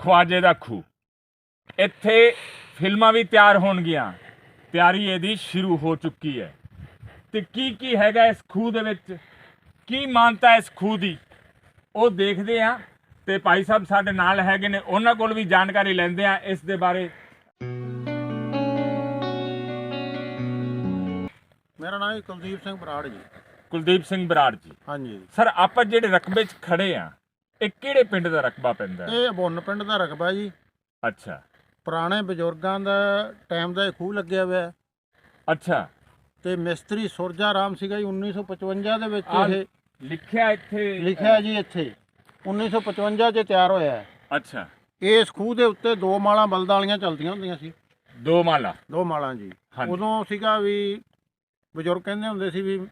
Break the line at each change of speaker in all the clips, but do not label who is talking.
ਖਵਾਜੇ ਦਾ ਖੂਹ। ਇੱਥੇ ਫਿਲਮਾਂ ਵੀ ਤਿਆਰ ਹੋਣਗੀਆਂ। ਤਿਆਰੀ ਇਹਦੀ ਸ਼ੁਰੂ ਹੋ ਚੁੱਕੀ ਹੈ। ਤੇ ਕੀ ਕੀ ਹੈਗਾ ਇਸ ਖੂਹ ਦੇ ਵਿੱਚ? ਕੀ ਮਾਨਤਾ ਇਸ ਖੂਹ ਦੀ? ਉਹ ਦੇਖਦੇ ਆ ਤੇ ਭਾਈ ਸਾਹਿਬ ਸਾਡੇ ਨਾਲ ਹੈਗੇ ਨੇ। ਉਹਨਾਂ ਕੋਲ ਵੀ ਜਾਣਕਾਰੀ ਲੈਂਦੇ ਆ ਇਸ ਦੇ ਬਾਰੇ।
ਮੇਰਾ ਨਾਮ ਹੈ ਕੁਲਦੀਪ ਸਿੰਘ ਬਰਾੜ ਜੀ।
ਕੁਲਦੀਪ ਸਿੰਘ ਬਰਾੜ ਜੀ।
ਹਾਂਜੀ।
ਸਰ ਆਪਾਂ ਜਿਹੜੇ ਰਕਬੇ 'ਚ ਖੜੇ ਆ ਇਹ ਕਿਹੜੇ ਪਿੰਡ ਦਾ ਰਕਬਾ ਪੈਂਦਾ? ਹੈ?
ਇਹ ਬੁੰਨ ਪਿੰਡ ਦਾ ਰਕਬਾ ਜੀ।
ਅੱਛਾ।
ਪੁਰਾਣੇ ਬਜ਼ੁਰਗਾਂ ਦਾ ਟਾਈਮ ਦਾ ਇਹ ਖੂਹ ਲੱਗਿਆ ਹੋਇਆ। ਹੈ
ਅੱਛਾ।
ਤੇ ਮਿਸਤਰੀ ਸੁਰਜਾ ਰਾਮ ਸੀਗਾ ਜੀ 1955 ਦੇ ਵਿੱਚ
ਆਹ
ਇਹ
ਲਿਖਿਆ ਇੱਥੇ
ਲਿਖਿਆ ਜੀ ਇੱਥੇ। 1955 'ਚ ਤਿਆਰ ਹੋਇਆ ਹੈ।
ਅੱਛਾ।
ਇਸ ਖੂਹ ਦੇ ਉੱਤੇ ਦੋ ਮਾਲਾਂ ਬਲਦਾਂ ਵਾਲੀਆਂ ਚਲਦੀਆਂ ਹੁੰਦੀਆਂ ਸੀ।
ਦੋ ਮਾਲਾ?
ਦੋ ਮਾਲਾਂ ਜੀ।
ਹਾਂਜੀ।
ਉਦੋਂ ਸੀਗਾ ਵੀ ਬਜ਼ੁਰਗ ਕਹਿੰਦੇ ਹੁੰਦੇ ਸੀ ਵੀ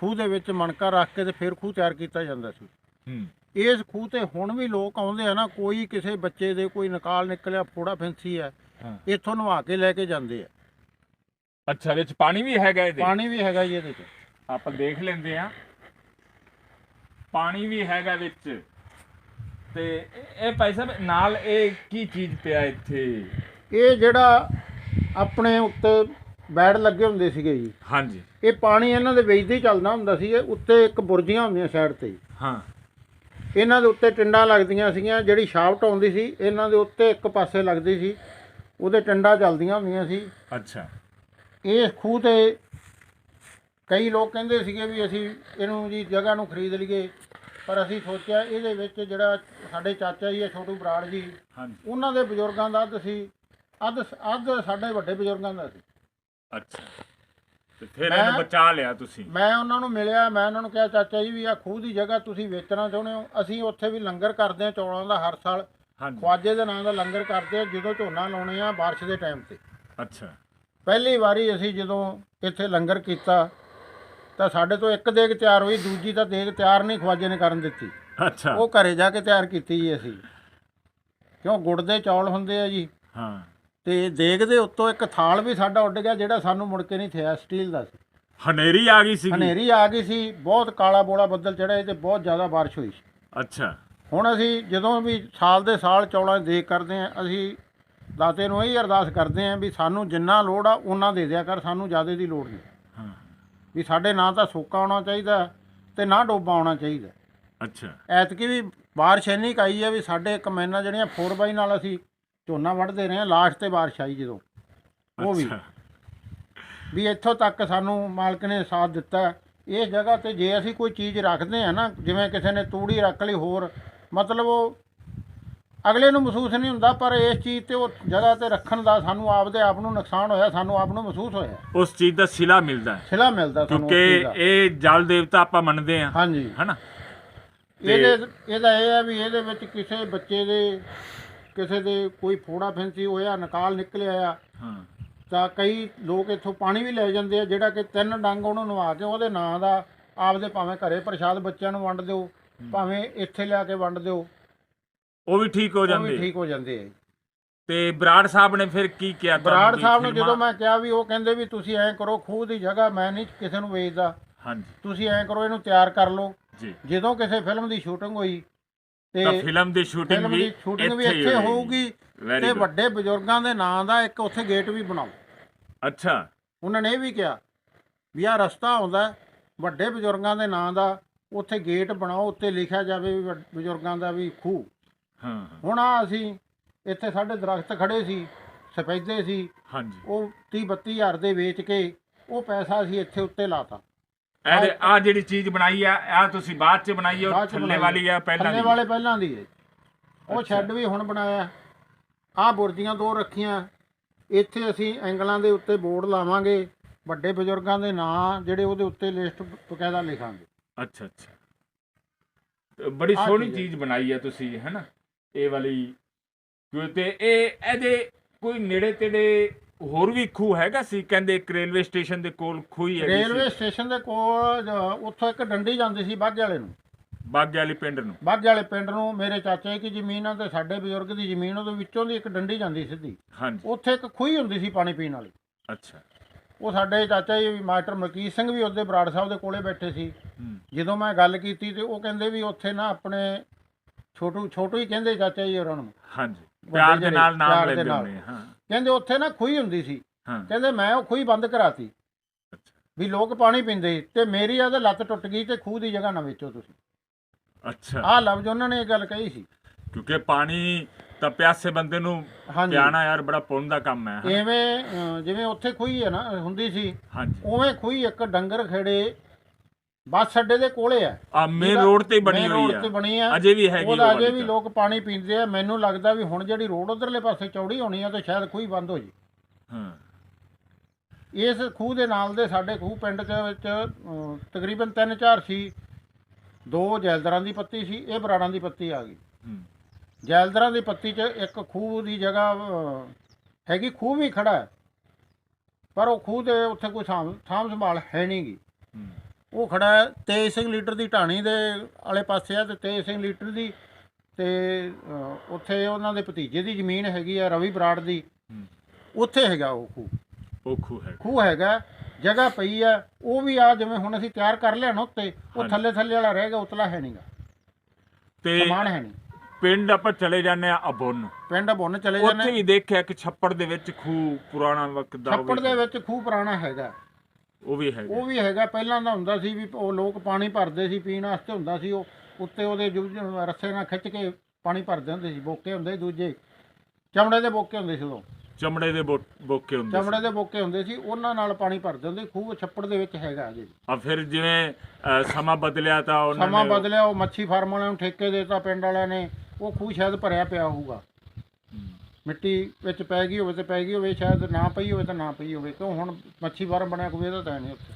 ਖੂਹ ਦੇ ਵਿੱਚ ਮਣਕਾ ਰੱਖ ਕੇ ਤੇ ਫਿਰ ਖੂਹ ਤਿਆਰ ਕੀਤਾ ਜਾਂਦਾ ਸੀ।
ਹੂੰ।
ਇਸ ਖੂਹ ਤੇ ਹੁਣ ਵੀ ਲੋਕ ਆਉਂਦੇ ਆ ਨਾ ਕੋਈ ਕਿਸੇ ਬੱਚੇ ਦੇ ਕੋਈ ਨਿਕਾਲ ਨਿਕਲਿਆ ਫੋੜਾ ਫਿੰਸੀ ਹੈ
ਹਾਂ।
ਇੱਥੋਂ ਨਵਾ ਕੇ ਲੈ ਕੇ ਜਾਂਦੇ ਆ।
ਅੱਛਾ ਵਿੱਚ ਪਾਣੀ ਵੀ ਹੈਗਾ ਇਹਦੇ?
ਪਾਣੀ ਵੀ ਹੈਗਾ ਜੀ ਇਹਦੇ 'ਚ।
ਆਪਾਂ ਦੇਖ ਲੈਂਦੇ ਆ। ਪਾਣੀ ਵੀ ਹੈਗਾ ਵਿੱਚ। ਤੇ ਇਹ- ਇਹ ਭਾਈ ਸਾਹਿਬ ਨਾਲ ਇਹ ਕੀ ਚੀਜ਼ ਪਿਆ ਇੱਥੇ?
ਇਹ ਜਿਹੜਾ ਆਪਣੇ ਉੱਤੇ ਬੈਡ ਲੱਗੇ ਹੁੰਦੇ ਸੀਗੇ ਜੀ।
ਹਾਂਜੀ।
ਇਹ ਪਾਣੀ ਇਹਨਾਂ ਦੇ ਵਿੱਚ ਦੀ ਚੱਲਦਾ ਹੁੰਦਾ ਸੀ ਇਹ ਉੱਤੇ ਇੱਕ ਬੁਰਜੀਆਂ ਹੁੰਦੀਆਂ ਸਾਈਡ ਤੇ। ਜੀ।
ਹਾਂ।
ਇਹਨਾਂ ਦੇ ਉੱਤੇ ਟਿੰਡਾਂ ਲੱਗਦੀਆਂ ਸੀਗੀਆਂ ਜਿਹੜੀ ਸ਼ਾਫਟ ਆਉਂਦੀ ਸੀ ਇਹਨਾਂ ਦੇ ਉੱਤੇ ਇੱਕ ਪਾਸੇ ਲੱਗਦੀ ਸੀ ਉਹਦੇ ਟਿੰਡਾਂ ਚੱਲਦੀਆਂ ਹੁੰਦੀਆਂ ਸੀ।
ਅੱਛਾ।
ਇਸ ਖੂਹ ਤੇ ਕਈ ਲੋਕ ਕਹਿੰਦੇ ਸੀਗੇ ਵੀ ਅਸੀਂ ਇਹਨੂੰ ਜੀ ਜਗ੍ਹਾ ਨੂੰ ਖਰੀਦ ਲਈਏ ਪਰ ਅਸੀਂ ਸੋਚਿਆ ਇਹਦੇ ਵਿੱਚ ਜਿਹੜਾ ਸਾਡੇ ਚਾਚਾ ਜੀ ਆ ਛੋਟੂ ਬਰਾੜ ਜੀ
ਹਾਂਜੀ।
ਉਹਨਾਂ ਦੇ ਬਜ਼ੁਰਗਾਂ ਦਾ ਅੱਧ ਸੀ ਅੱਧ ਅੱਧ ਸਾਡੇ ਵੱਡੇ ਬਜ਼ੁਰਗਾਂ ਦਾ ਸੀ।
ਅੱਛਾ। ਤੇ ਫਿਰ
ਮੈਂ-
ਇਹਨੂੰ ਬਚਾ ਲਿਆ ਤੁਸੀਂ।
ਮੈਂ ਉਹਨਾਂ ਨੂੰ ਮਿਲਿਆ ਮੈਂ ਉਹਨਾਂ ਨੂੰ ਕਿਹਾ ਚਾਚਾ ਜੀ ਵੀ ਆ ਖੂਹ ਦੀ ਜਗ੍ਹਾ ਤੁਸੀਂ ਵੇਚਣਾ ਚਾਹੁੰਦੇ ਹੋ। ਅਸੀਂ ਉੱਥੇ ਵੀ ਲੰਗਰ ਕਰਦੇ ਹਾਂ ਚੌਲਾਂ ਦਾ ਹਰ ਸਾਲ।
ਹਾਂਜੀ।
ਖਵਾਜੇ ਦੇ ਨਾਂ ਦਾ ਲੰਗਰ ਕਰਦੇ ਆ ਜਦੋਂ ਝੋਨਾ ਲਾਉਣੇ ਆ ਬਾਰਿਸ਼ ਦੇ ਟਾਈਮ ਤੇ।
ਅੱਛਾ।
ਪਹਿਲੀ ਵਾਰੀ ਅਸੀਂ ਜਦੋਂ ਇੱਥੇ ਲੰਗਰ ਕੀਤਾ ਤਾਂ ਸਾਡੇ ਤੋਂ ਇੱਕ ਦੇਗ ਤਿਆਰ ਹੋਈ ਦੂਜੀ ਤਾਂ ਦੇਗ ਤਿਆਰ ਨਹੀਂ ਖਵਾਜੇ ਨੇ ਕਰਨ ਦਿੱਤੀ।
ਅੱਛਾ।
ਉਹ ਘਰੇ ਜਾ ਕੇ ਤਿਆਰ ਕੀਤੀ ਜੀ ਅਸੀਂ। ਕਿਉਂ ਗੁੜ ਦੇ ਚੌਲ ਹੁੰਦੇ ਆ ਜੀ।
ਹਾਂ।
ਤੇ ਦੇਗ ਦੇ ਉੱਤੋਂ ਇੱਕ ਥਾਲ ਵੀ ਸਾਡਾ ਉੱਡ ਗਿਆ ਜਿਹੜਾ ਸਾਨੂੰ ਮੁੜ ਕੇ ਨਹੀਂ ਥਿਆ ਸਟੀਲ ਦਾ ਸੀ।
ਹਨੇਰੀ ਆ ਗਈ ਸੀਗੀ।
ਹਨੇਰੀ ਆ ਗਈ ਸੀ ਬਹੁਤ ਕਾਲਾ ਬੋਲਾ ਬੱਦਲ ਚੜਿਆ ਤੇ ਬਹੁਤ ਜ਼ਿਆਦਾ ਬਾਰਿਸ਼ ਹੋਈ ਸੀ।
ਅੱਛਾ।
ਹੁਣ ਅਸੀਂ ਜਦੋਂ ਵੀ ਸਾਲ ਦੇ ਸਾਲ ਚੌਲਾਂ ਦੀ ਦੇਗ ਕਰਦੇ ਆ ਅਸੀਂ ਦਾਤੇ ਨੂੰ ਇਹ ਅਰਦਾਸ ਕਰਦੇ ਆ ਵੀ ਸਾਨੂੰ ਜਿੰਨਾ ਲੋੜ ਆ ਉਹਨਾਂ ਦੇ ਦਿਆ ਕਰ ਸਾਨੂੰ ਜ਼ਿਆਦਾ ਦੀ ਲੋੜ ਨਹੀਂ।
ਹਾਂ।
ਵੀ ਸਾਡੇ ਨਾ ਤਾਂ ਸੋਕਾ ਆਉਣਾ ਚਾਹੀਦਾ ਤੇ ਨਾ ਡੋਬਾ ਆਉਣਾ ਚਾਹੀਦਾ।
ਅੱਛਾ।
ਐਤਕੀ ਵੀ ਬਾਰਿਸ਼ ਇੰਨੀ ਕੁ ਆਈ ਹੈ ਵੀ ਸਾਡੇ ਕਮੈਨਾਂ ਜਿਹੜੀਆਂ 4x ਨਾਲ ਅਸੀਂ ਝੋਨਾ ਵੱਢਦੇ ਰਹੇ ਹਾਂ ਲਾਸਟ ਤੇ ਬਾਰਿਸ਼ ਆਈ ਜਦੋਂ। ਉਹ ਵੀ। ਵੀ ਇੱਥੋਂ ਤੱਕ ਸਾਨੂੰ ਮਾਲਕ ਨੇ ਸਾਥ ਦਿੱਤਾ। ਇਸ ਜਗ੍ਹਾ ਤੇ ਜੇ ਅਸੀਂ ਕੋਈ ਚੀਜ਼ ਰੱਖਦੇ ਆ ਨਾ ਜਿਵੇਂ ਕਿਸੇ ਨੇ ਤੂੜੀ ਰੱਖ ਲਈ ਹੋਰ ਮਤਲਬ ਉਹ ਅਗਲੇ ਨੂੰ ਮਹਿਸੂਸ ਨਹੀਂ ਹੁੰਦਾ ਪਰ ਇਸ ਚੀਜ਼ ਤੇ ਉਹ ਜਗ੍ਹਾ ਤੇ ਰੱਖਣ ਦਾ ਸਾਨੂੰ ਆਪਦੇ ਆਪ ਨੂੰ ਨੁਕਸਾਨ ਹੋਇਆ ਸਾਨੂੰ ਆਪ ਨੂੰ ਮਹਿਸੂਸ ਹੋਇਆ।
ਉਸ ਚੀਜ਼ ਦਾ ਸਿਲਾ ਮਿਲਦਾ ਹੈ।
ਸਿਲਾ ਮਿਲਦਾ ਸਾਨੂੰ
ਕਿਉਂਕਿ। ਇਹ ਜਲ ਦੇਵਤਾ ਆਪਾਂ ਮੰਨਦੇ ਆ
ਹਾਂਜੀ।
ਹਨਾ?
ਇਹਦੇ ਇਹਦਾ ਇਹ ਹੈ ਵੀ ਇਹਦੇ ਵਿੱਚ ਕਿਸੇ ਬੱਚੇ ਦੇ ਕਿਸੇ ਦੇ ਕੋਈ ਫੋੜਾ ਫੈਂਸੀ ਹੋਇਆ ਨਿਕਾਲ ਨਿਕਲਿਆ ਆ।
ਹਾਂ।
ਤਾਂ ਕਈ ਲੋਕ ਇੱਥੋਂ ਪਾਣੀ ਵੀ ਲੈ ਜਾਂਦੇ ਆ ਜਿਹੜਾ ਕਿ ਤਿੰਨ ਡੰਗ ਉਹਨੂੰ ਨਵਾ ਕੇ ਉਹਦੇ ਨਾਂ ਦਾ ਆਪਦੇ ਭਾਵੇਂ ਘਰੇ ਪ੍ਰਸ਼ਾਦ ਬੱਚਿਆਂ ਨੂੰ ਵੰਡ ਦਿਓ ਭਾਵੇਂ ਇੱਥੇ ਲਿਆ ਕੇ ਵੰਡ ਦਿਓ।
ਉਹ ਵੀ ਠੀਕ ਹੋ
ਉਹ ਵੀ
ਜਾਂਦੇ
ਠੀਕ ਹੋ ਜਾਂਦੇ ਆ
ਤੇ ਬਰਾੜ ਸਾਹਿਬ ਨੇ ਫਿਰ ਕੀ ਕਿਹਾ
ਬਰਾੜ ਸਾਹਿਬ ਨੂੰ ਜਦੋਂ ਮੈਂ ਕਿਹਾ ਵੀ ਉਹ ਕਹਿੰਦੇ ਵੀ ਤੁਸੀਂ ਐਂ ਕਰੋ ਖੂਹ ਦੀ ਜਗ੍ਹਾ ਮੈਂ ਨਹੀਂ ਕਿਸੇ ਨੂੰ ਵੇਚਦਾ।
ਹਾਂਜੀ।
ਤੁਸੀਂ ਐਂ ਕਰੋ ਇਹਨੂੰ ਤਿਆਰ ਕਰ ਲਓ।
ਜੀ।
ਜਦੋਂ ਕਿਸੇ ਫਿਲਮ ਦੀ ਸ਼ੂਟਿੰਗ ਹੋਈ ਤੇ
ਫਿਲਮ ਦੀ ਸ਼ੂਟਿੰਗ ਵੀ
ਸ਼ੂਟਿੰਗ ਵੀ ਇੱਥੇ ਹੋਊਗੀ ਤੇ. ਵੱਡੇ ਬਜ਼ੁਰਗਾਂ ਦੇ ਨਾਂ ਦਾ ਇੱਕ ਉੱਥੇ ਗੇਟ ਵੀ ਬਣਾਓ।
ਅੱਛਾ।
ਉਹਨਾਂ ਨੇ ਇਹ ਵੀ ਕਿਹਾ ਵੀ ਆਹ ਰਸਤਾ ਆਉਂਦਾ ਵੱਡੇ ਬਜ਼ੁਰਗਾਂ ਦੇ ਨਾਂ ਦਾ ਉੱਥੇ ਗੇਟ ਬਣਾਓ ਉੱਤੇ ਲਿਖਿਆ ਜਾਵੇ ਵੀ ਬਜ਼ੁਰਗਾਂ ਦਾ ਵੀ ਖੂਹ।
ਹਾਂ
ਹੁਣ ਆ ਅਸੀਂ ਇੱਥੇ ਸਾਡੇ ਦਰਖਤ ਖੜੇ ਸੀ ਸਫੈਦੇ ਸੀ
ਹਾਂਜੀ।
ਉਹ 30 32 ਹਜ਼ਾਰ ਦੇ ਵੇਚ ਕੇ ਉਹ ਪੈਸਾ ਅਸੀਂ ਇੱਥੇ ਉੱਤੇ ਲਾਤਾ।
ਇਹ ਆ ਜਿਹੜੀ ਚੀਜ਼ ਬਣਾਈ ਆ ਆ ਤੁਸੀਂ ਬਾਅਦ ਚ ਬਣਾਈ ਆ
ਬਾਅਦ ਚ
ਥੱਲੇ
ਬਣਾਈ
ਵਾਲੀ ਆ ਪਹਿਲਾਂ
ਥੱਲੇ
ਦੀ।
ਵਾਲੇ ਪਹਿਲਾਂ ਦੀ ਹੈ। ਉਹ
ਅੱਛਾ।
ਸ਼ੈੱਡ ਵੀ ਹੁਣ ਬਣਾਇਆ। ਆਹ ਬੁਰਜੀਆਂ ਦੋ ਰੱਖੀਆਂ। ਇੱਥੇ ਅਸੀਂ ਐਂਗਲਾਂ ਦੇ ਉੱਤੇ ਬੋਰਡ ਲਾਵਾਂਗੇ। ਵੱਡੇ ਬਜ਼ੁਰਗਾਂ ਦੇ ਨਾਂ ਜਿਹੜੇ ਉਹਦੇ ਉੱਤੇ ਲਿਸਟ ਬਕਾਇਦਾ ਲਿਖਾਂਗੇ।
ਅੱਛਾ ਅੱਛਾ। ਤੇ ਬੜੀ
ਆਹ
ਸੋਹਣੀ
ਚੀਜ਼ ਹੈ।
ਚੀਜ਼ ਬਣਾਈ ਆ ਤੁਸੀਂ ਹੈਨਾ ਇਹ ਵਾਲੀ। ਕਿਉਂ ਤੇ ਇਹ ਇਹਦੇ ਕੋਈ ਨੇੜੇ ਤੇੜੇ ਹੋਰ ਵੀ ਖੂਹ ਹੈਗਾ ਸੀ? ਕਹਿੰਦੇ ਇੱਕ ਰੇਲਵੇ ਸਟੇਸ਼ਨ ਦੇ ਕੋਲ ਖੂਹੀ ਹੈਗੀ
ਰੇਲਵੇ
ਸੀ
ਸਟੇਸ਼ਨ ਦੇ ਕੋਲ ਜ- ਉੱਥੋਂ ਇੱਕ ਡੰਡੀ ਜਾਂਦੀ ਸੀ ਬਾਗੇ ਵਾਲੇ ਨੂੰ।
ਬਾਗੇ ਵਾਲੀ ਪਿੰਡ ਨੂੰ।
ਬਾਗੇ ਵਾਲੇ ਪਿੰਡ ਨੂੰ ਮੇਰੇ ਚਾਚੇ ਦੀ ਜ਼ਮੀਨ ਆ ਤੇ ਸਾਡੇ ਬਜ਼ੁਰਗ ਦੀ ਜ਼ਮੀਨ ਉਹਦੇ ਵਿੱਚੋਂ ਦੀ ਇੱਕ ਡੰਡੀ ਜਾਂਦੀ ਸਿੱਧੀ।
ਹਾਂਜੀ।
ਉੱਥੇ ਇੱਕ ਖੂਹੀ ਹੁੰਦੀ ਸੀ ਪਾਣੀ ਪੀਣ ਵਾਲੀ।
ਅੱਛਾ।
ਉਹ ਸਾਡੇ ਚਾਚਾ ਜੀ ਮਾਸਟਰ ਮਲਕੀਤ ਸਿੰਘ ਵੀ ਉਹਦੇ ਬਰਾੜ ਸਾਹਿਬ ਦੇ ਕੋਲੇ ਬੈਠੇ ਸੀ।
ਹੂੰ।
ਜਦੋਂ ਮੈਂ ਗੱਲ ਕੀਤੀ ਤੇ ਉਹ ਕਹਿੰਦੇ ਵੀ ਉੱਥੇ ਨਾ ਆਪਣੇ ਛੋਟੂ ਛੋਟੂ ਹੀ ਕਹਿੰਦੇ ਚਾਚਾ ਜੀ ਉਹਨਾਂ ਨੂੰ।
ਹਾਂਜੀ। ਪਿਆਰ ਦੇ ਨਾਲ ਨਾਮ ਲੈਂਦੇ। ਹੁੰਦੇ ਆ, ਹਾਂ।
ਕਹਿੰਦੇ ਉੱਥੇ ਨਾ ਖੂਹੀ ਹੁੰਦੀ ਸੀ। ਕਹਿੰਦੇ ਮੈਂ ਉਹ ਖੂਹੀ ਬੰਦ ਕਰਾਤੀ। ਵੀ ਲੋਕ ਪਾਣੀ ਪੀਂਦੇ ਤੇ ਮੇਰੀ ਆਦੇ ਲੱਤ ਟੁੱਟ ਗਈ ਤੇ ਖੂਹ ਦੀ ਜਗ੍ਹਾ ਨਾ ਵੇਚੋ ਤੁਸੀਂ।
ਅੱਛਾ।
ਆਹ ਲਫ਼ਜ਼ ਉਹਨਾਂ ਨੇ ਇਹ ਗੱਲ ਕਹੀ ਸੀ।
ਕਿਉਂਕਿ ਪਾਣੀ ਤਾਂ ਪਿਆਸੇ ਬੰਦੇ ਨੂੰ ਪਿਆਣਾ ਯਾਰ ਬੜਾ ਪੁੰਨ ਦਾ ਕੰਮ ਹੈ।
ਐਵੇਂ ਜਿਵੇਂ ਉੱਥੇ ਖੂਹੀ ਹੈ ਨਾ ਹੁੰਦੀ ਸੀ
ਹਾਂਜੀ।
ਉਵੇਂ ਖੂਹੀ ਇੱਕ ਡੰਗਰ ਖੇੜੇ ਬੱਸ ਅੱਡੇ ਦੇ ਕੋਲੇ ਆ।
ਆ ਮੇਨ ਰੋਡ ਤੇ ਹੀ ਬਣੀ
ਮੇਨ
ਹੋਈ
ਰੋਡ ਤੇ
ਆ
ਬਣੀ ਆ।
ਅਜੇ ਵੀ ਹੈਗੀ
ਉਹਦਾ
ਉਹ
ਅਜੇ ਵੀ। ਲੋਕ ਪਾਣੀ ਪੀਂਦੇ ਆ। ਮੈਨੂੰ ਲੱਗਦਾ ਵੀ ਹੁਣ ਜਿਹੜੀ ਰੋਡ ਉਧਰਲੇ ਪਾਸੇ ਚੌੜੀ ਹੋਣੀ ਆ ਤੇ ਸ਼ਾਇਦ ਖੂਹੀ ਬੰਦ ਹੋ ਜੀ।
ਹਾਂ।
ਇਸ ਖੂਹ ਦੇ ਨਾਲ ਦੇ ਸਾਡੇ ਖੂਹ ਪਿੰਡ ਦੇ ਵਿੱਚ ਤਕਰੀਬਨ 3-4 ਸੀ। ਦੋ ਜੈਲਦਰਾਂ ਦੀ ਪੱਤੀ ਸੀ ਇਹ ਬਰਾੜਾਂ ਦੀ ਪੱਤੀ ਆ ਗਈ।
ਹੂੰ,
ਜੈਲਦਰਾਂ ਦੀ ਪੱਤੀ 'ਚ ਇੱਕ ਖੂਹ ਦੀ ਜਗ੍ਹਾ ਹੈਗੀ ਖੂਹ ਵੀ ਖੜਾ ਹੈ। ਪਰ ਉਹ ਖੂਹ ਦੇ ਉੱਥੇ ਕੋਈ ਸਾਂਭ ਸਾਂਭ ਸੰਭਾਲ ਹੈ ਨਹੀਂਗੀ
ਹੂੰ,
ਉਹ ਖੜਾ ਹੈ ਤੇਜ ਸਿੰਘ ਲੀਟਰ ਦੀ ਢਾਣੀ ਦੇ ਵਾਲੇ ਪਾਸੇ ਆ ਤੇ ਤੇਜ ਸਿੰਘ ਲੀਟਰ ਦੀ ਤੇ ਉੱਥੇ ਉਹਨਾਂ ਦੇ ਭਤੀਜੇ ਦੀ ਜ਼ਮੀਨ ਹੈਗੀ ਆ ਰਵੀ ਬਰਾੜ ਦੀ।
ਹੂੰ।
ਉੱਥੇ ਹੈਗਾ ਉਹ ਖੂਹ।
ਉਹ ਖੂਹ ਹੈ।
ਖੂਹ ਹੈਗਾ ਜਗ੍ਹਾ ਪਈ ਆ ਉਹ ਵੀ ਆ ਜਿਵੇਂ ਹੁਣ ਅਸੀਂ ਤਿਆਰ ਕਰ ਲਿਆ ਨਾ ਉੱਤੇ ਉਹ
ਹਾਂਜੀ।
ਥੱਲੇ ਥੱਲੇ ਵਾਲਾ ਰਹੇਗਾ ਉਤਲਾ ਹੈ ਨਹੀਂਗਾ
ਤੇ
ਸਮਾਨ ਹੈ ਨਹੀਂ
ਪਿੰਡ ਆਪਾਂ ਚਲੇ ਜਾਂਦੇ ਆ ਅਬੁੰਨ
ਪਿੰਡ ਬੁੰਨ ਚਲੇ
ਉੱਥੇ
ਜਾਂਦੇ
ਵੀ ਦੇਖਿਆ ਕਿ ਛੱਪੜ ਦੇ ਵਿੱਚ ਖੂਹ ਪੁਰਾਣਾ ਵਕਤ ਦਾ
ਛੱਪੜ ਦੇ ਵਿੱਚ ਖੂਹ ਪੁਰਾਣਾ ਹੈਗਾ।
ਉਹ ਵੀ ਹੈਗਾ
ਉਹ ਵੀ ਹੈਗਾ। ਪਹਿਲਾਂ ਦਾ ਹੁੰਦਾ ਸੀ ਵੀ ਉਹ ਲੋਕ ਪਾਣੀ ਭਰਦੇ ਸੀ ਪੀਣ ਵਾਸਤੇ ਹੁੰਦਾ ਸੀ ਉਹ। ਉੱਤੇ ਉਹਦੇ ਜੁ- ਰੱਸੇ ਨਾਲ ਖਿੱਚ ਕੇ ਪਾਣੀ ਭਰਦੇ ਹੁੰਦੇ ਸੀ। ਬੋਕੇ ਹੁੰਦੇ ਸੀ ਦੂਜੇ। ਚਮੜੇ ਦੇ ਬੋਕੇ ਹੁੰਦੇ ਸੀ ਉਦੋਂ।
ਚਮੜੇ ਦੇ ਬੋ- ਬੋਕੇ ਹੁੰਦੇ
ਚਮੜੇ ਦੇ ਬੋਕੇ ਹੁੰਦੇ ਸੀ। ਉਹਨਾਂ ਨਾਲ ਪਾਣੀ ਭਰਦੇ ਹੁੰਦੇ। ਸੀ। ਖੂਹ ਛੱਪੜ ਦੇ ਵਿੱਚ ਹੈਗਾ ਵੀ।
ਆ ਫਿਰ ਜਿਵੇਂ ਅ, ਸਮਾਂ ਬਦਲਿਆ ਤਾਂ ਉਹਨਾਂ
ਸਮਾਂ
ਨੇ
ਬਦਲਿਆ ਉਹ ਮੱਛੀ ਫਾਰਮ ਵਾਲਿਆਂ ਨੂੰ ਠੇਕੇ ਦੇਤਾ ਪਿੰਡ ਵਾਲਿਆਂ ਨੇ। ਉਹ ਖੂਹ ਸ਼ਾਇਦ ਭਰਿਆ ਪਿਆ ਹੋਊਗਾ। ਮਿੱਟੀ ਵਿੱਚ ਪੈ ਗਈ ਹੋਵੇ ਤੇ ਪੈ ਗਈ ਹੋਵੇ ਸ਼ਾਇਦ ਨਾ ਪਈ ਹੋਵੇ ਤਾਂ ਨਾ ਪਈ ਹੋਵੇ। ਕਿਉਂ? ਹੁਣ ਮੱਛੀ ਫਾਰਮ ਬਣਿਆ ਕੋਈ ਇਹਦਾ ਤਾਂ ਨਹੀਂ ਉੱਥੇ।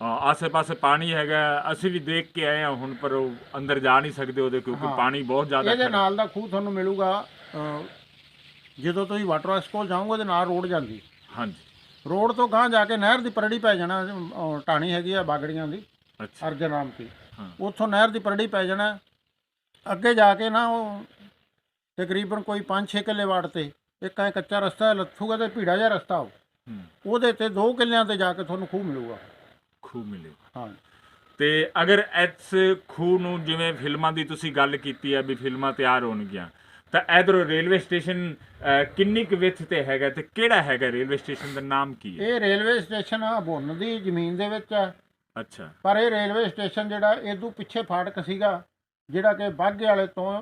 ਹਾਂ, ਆਸੇ-ਪਾਸੇ ਪਾਣੀ ਹੈਗਾ। ਅਸੀਂ ਵੀ ਦੇਖ ਕੇ ਆਏ ਹਾਂ ਹੁਣ ਪਰ ਉਹ ਅੰਦਰ ਜਾ ਨਹੀਂ ਸਕਦੇ ਉਹਦੇ ਕਿਉਂਕਿ
ਹਾਂ।
ਪਾਣੀ ਬਹੁਤ ਜ਼ਿਆਦਾ
ਇਹਦੇ
ਖੜਾ।
ਨਾਲ ਦਾ ਖੂਹ ਤੁਹਾਨੂੰ ਮਿਲੂਗਾ ਜਦੋਂ ਤੁਸੀਂ ਵਾਟਰ ਵਰਕਸ ਕੋਲ ਜਾਓਗੇ ਉਹਦੇ ਨਾਲ ਰੋਡ ਜਾਂਦੀ।
ਹਾਂਜੀ।
ਰੋਡ ਤੋਂ ਗਾਂਹ ਜਾ ਕੇ ਨਹਿਰ ਦੀ ਪਰੜੀ ਪੈ ਜਾਣਾ ਅਹ, ਢਾਣੀ ਹੈਗੀ ਆ ਬਾਗੜੀਆਂ ਦੀ
ਅੱਛਾ।
ਅਰਜਨ ਰਾਮ ਦੀ।
ਹਾਂ।
ਉੱਥੋਂ ਨਹਿਰ ਦੀ ਪਰੜੀ ਪੈ ਜਾਣਾ। ਅੱਗੇ ਜਾ ਕੇ ਨਾ ਉਹ ਤਕਰੀਬਨ ਕੋਈ 5-6 ਕਿੱਲੇ ਵਾਟ ਤੇ ਇੱਕ ਐ ਕੱਚਾ ਰਸਤਾ ਹੈ, ਲੱਥੂਗਾ ਤੇ ਭੀੜਾ ਜਿਹਾ ਰਸਤਾ
ਹੂੰ,
ਉਹਦੇ ਤੇ 2 ਕਿੱਲਿਆਂ ਤੇ ਜਾ ਕੇ ਤੁਹਾਨੂੰ ਖੂਹ ਮਿਲੂਗਾ।
ਖੂਹ ਮਿਲੇ।
ਹਾਂ।
ਤੇ ਅਗਰ ਇਸ ਖੂਹ ਨੂੰ ਜਿਵੇਂ ਫਿਲਮਾਂ ਦੀ ਤੁਸੀਂ ਗੱਲ ਕੀਤੀ ਹੈ ਵੀ ਫਿਲਮਾਂ ਤਿਆਰ ਹੋਣਗੀਆਂ ਤਾਂ ਇਧਰੋਂ ਰੇਲਵੇ ਸਟੇਸ਼ਨ ਕਿੰਨੀ ਕੁ ਵਿੱਥ ਤੇ ਹੈਗਾ ਤੇ ਕਿਹੜਾ ਹੈਗਾ ਰੇਲਵੇ ਸਟੇਸ਼ਨ ਦਾ ਨਾਮ ਕੀ ਹੈ?
ਇਹ ਰੇਲਵੇ ਸਟੇਸ਼ਨ ਆ ਬੁੰਨ ਦੀ ਜ਼ਮੀਨ ਦੇ ਵਿੱਚ ਹੈ
ਅੱਛਾ।
ਪਰ ਇਹ ਰੇਲਵੇ ਸਟੇਸ਼ਨ ਜਿਹੜਾ ਇਦੋਂ ਪਿੱਛੇ ਫਾਟਕ ਸੀਗਾ ਜਿਹੜਾ ਕਿ ਬਾਗੇ ਵਾਲੇ ਤੋਂ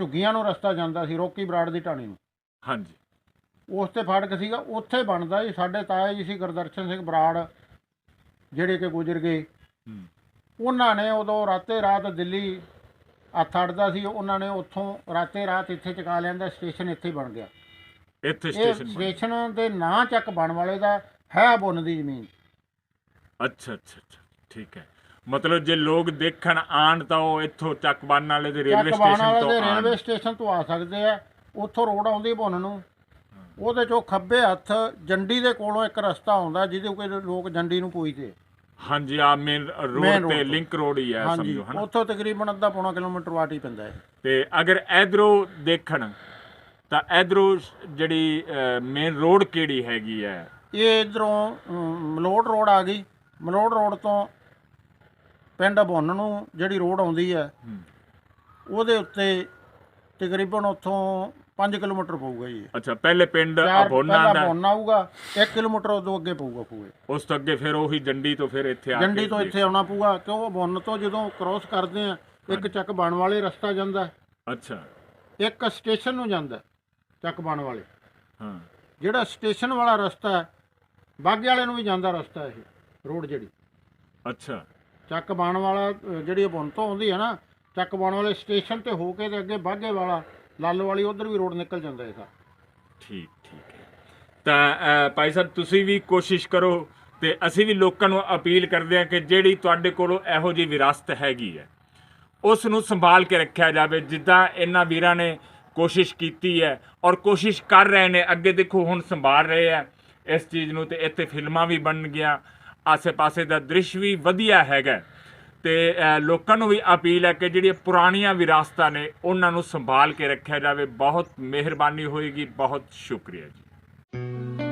ਝੁੱਗੀਆਂ ਨੂੰ ਰਸਤਾ ਜਾਂਦਾ ਸੀ ਰੋਕੀ ਬਰਾੜ ਦੀ ਢਾਣੀ ਨੂੰ।
ਹਾਂਜੀ।
ਉਸ ਤੇ ਫਾਟਕ ਸੀਗਾ ਉੱਥੇ ਬਣਦਾ ਸੀ ਸਾਡੇ ਤਾਏ ਜੀ ਸੀ ਗੁਰਦਰਸ਼ਨ ਸਿੰਘ ਬਰਾੜ ਜਿਹੜੇ ਕਿ ਗੁਜ਼ਰ ਗਏ। ਉਹਨਾਂ ਨੇ ਉਦੋਂ ਰਾਤੇ ਰਾਤ ਦਿੱਲੀ ਹੱਥ ਅੜਦਾ ਸੀ ਉਹਨਾਂ ਨੇ ਉੱਥੋਂ ਰਾਤੇ ਰਾਤ ਇੱਥੇ ਚਕਾ ਲਿਆਂਦਾ ਸਟੇਸ਼ਨ ਇੱਥੇ ਹੀ ਬਣ ਗਿਆ।
ਇੱਥੇ ਸਟੇਸ਼ਨ
ਸਟੇਸ਼ਨ ਦੇ ਨਾਂ ਚੱਕ ਬਣ ਵਾਲੇ ਦਾ ਹੈ ਬੁੰਨ ਦੀ ਜ਼ਮੀਨ।
ਅੱਛਾ ਅੱਛਾ ਅੱਛਾ। ਠੀਕ ਹੈ। ਮਤਲਬ ਜੇ ਲੋਕ ਦੇਖਣ ਆਣ ਤਾਂ ਉਹ ਇੱਥੋਂ ਚੱਕ ਬੰਨ ਵਾਲੇ ਦੇ ਰੇਲਵੇ ਸਟੇਸ਼ਨ
ਵਾਲੇ
ਤੋਂ
ਦੇ
ਆਉਣ
ਰੇਲਵੇ ਸਟੇਸ਼ਨ ਤੋਂ ਆ ਸਕਦੇ ਆ। ਉੱਥੋਂ ਰੋਡ ਆਉਂਦੀ ਬੁੰਨ ਨੂੰ। ਉਹਦੇ ਚੋਂ ਖੱਬੇ ਹੱਥ ਜੰਡੀ ਦੇ ਕੋਲੋਂ ਇੱਕ ਰਸਤਾ ਆਉਂਦਾ ਜਿਹਦੇ ਕੋਈ ਲੋਕ ਜੰਡੀ ਨੂੰ ਪੁੱਜਦੇ।
ਹਾਂਜੀ ਆ ਮੇਨ ਰੋਡ
road
ਤੇ
ਤੋਂ।
ਲਿੰਕ ਰੋਡ ਹੀ ਹੈ
ਹਾਂਜੀ
ਸਮਝੋ ਹਨਾ?
ਉੱਥੋਂ ਤਕਰੀਬਨ ਅੱਧਾ ਪੌਣਾ ਕਿਲੋਮੀਟਰ ਵਾਟ ਹੀ ਪੈਂਦਾ ਹੈ।
ਤੇ ਅਗਰ ਇਧਰੋਂ ਦੇਖਣ ਤਾਂ ਇਧਰੋਂ ਜਿਹੜੀ ਮੇਨ ਰੋਡ ਕਿਹੜੀ ਹੈਗੀ ਹੈ?
ਇਹ ਇਧਰੋਂ ਮਲੋੜ ਰੋਡ ਆ ਗਈ। ਮਲੋੜ ਰੋਡ ਤੋਂ ਪਿੰਡ ਬੁੰਨ ਨੂੰ ਜਿਹੜੀ ਰੋਡ ਆਉਂਦੀ ਹੈ। ਉਹਦੇ ਉੱਤੇ ਤਕਰੀਬਨ ਉੱਥੋਂ 5 ਕਿਲੋਮੀਟਰ ਪਊਗਾ ਜੀ
ਅੱਛਾ ਪਹਿਲੇ ਪਿੰਡ
ਪਹਿਲਾਂ
ਦਾ
ਬੁੰਨ ਆਊਗਾ 1 ਕਿਲੋਮੀਟਰ ਉਦੋਂ ਅੱਗੇ ਪਊਗਾ ਖੂਏ
ਉਸ ਤੋਂ ਅੱਗੇ ਫਿਰ ਉਹੀ ਜੰਡੀ ਤੋਂ ਫਿਰ ਇੱਥੇ ਆ
ਜੰਡੀ
ਕੇ
ਤੋਂ
ਦੇਖ-
ਇੱਥੇ ਆਉਣਾ ਪਊਗਾ ਕਿਉਂ ਬੁੰਨ ਤੋਂ ਜਦੋਂ ਕ੍ਰੋਸ ਕਰਦੇ ਆ ਇੱਕ ਚੱਕ ਬਣ ਵਾਲੇ ਰਸਤਾ ਜਾਂਦਾ।
ਅੱਛਾ।
ਇੱਕ ਸਟੇਸ਼ਨ ਨੂੰ ਜਾਂਦਾ ਚੱਕ ਬਣ ਵਾਲੇ।
ਹਾਂ।
ਜਿਹੜਾ ਸਟੇਸ਼ਨ ਵਾਲਾ ਰਸਤਾ ਹੈ ਬਾਗੇ ਵਾਲੇ ਨੂੰ ਵੀ ਜਾਂਦਾ ਰਸਤਾ ਇਹ ਰੋਡ ਜਿਹੜੀ।
ਅੱਛਾ।
ਚੱਕ ਬਾਣ ਵਾਲਾ ਅ, ਜਿਹੜੀ ਬੁੰਨ ਤੋਂ ਆਉਂਦੀ ਹੈ ਨਾ ਚੱਕ ਬਾਣ ਵਾਲੇ ਸਟੇਸ਼ਨ ਤੇ ਹੋ ਕੇ ਤੇ ਅੱਗੇ ਬਾਗੇ ਵਾਲਾ ਲਾਲੋ ਵਾਲੀ ਉਧਰ ਵੀ ਰੋਡ ਨਿਕਲ ਜਾਂਦਾ ਇਹਦਾ।
ਠੀਕ ਠੀਕ ਹੈ। ਤਾਂ ਭਾਈ ਸਾਹਿਬ ਤੁਸੀਂ ਵੀ ਕੋਸ਼ਿਸ਼ ਕਰੋ ਤੇ ਅਸੀਂ ਵੀ ਲੋਕਾਂ ਨੂੰ ਅਪੀਲ ਕਰਦੇ ਹਾਂ ਕਿ ਜਿਹੜੀ ਤੁਹਾਡੇ ਕੋਲੋਂ ਇਹੋ ਜਿਹੀ ਵਿਰਾਸਤ ਹੈਗੀ ਹੈ ਉਸ ਨੂੰ ਸੰਭਾਲ ਕੇ ਰੱਖਿਆ ਜਾਵੇ ਜਿੱਦਾਂ ਇਹਨਾਂ ਵੀਰਾਂ ਨੇ ਕੋਸ਼ਿਸ਼ ਕੀਤੀ ਹੈ ਔਰ ਕੋਸ਼ਿਸ਼ ਕਰ ਰਹੇ ਨੇ ਅੱਗੇ ਦੇਖੋ ਹੁਣ ਸੰਭਾਲ ਰਹੇ ਆ ਇਸ ਚੀਜ਼ ਨੂੰ ਤੇ ਇੱਥੇ ਫਿਲਮਾਂ ਵੀ ਬਣ ਗਿਆ ਆਸੇ-ਪਾਸੇ ਦਾ ਦ੍ਰਿਸ਼ ਵੀ ਵਧੀਆ ਹੈਗਾ। ਤੇ ਲੋਕਾਂ ਨੂੰ ਵੀ ਅਪੀਲ ਹੈ ਕਿ ਜਿਹੜੀਆਂ ਪੁਰਾਣੀਆਂ ਵਿਰਾਸਤਾਂ ਨੇ, ਉਹਨਾਂ ਨੂੰ ਸੰਭਾਲ ਕੇ ਰੱਖਿਆ ਜਾਵੇ। ਬਹੁਤ ਮਿਹਰਬਾਨੀ ਹੋਏਗੀ, ਬਹੁਤ ਸ਼ੁਕਰੀਆ ਜੀ।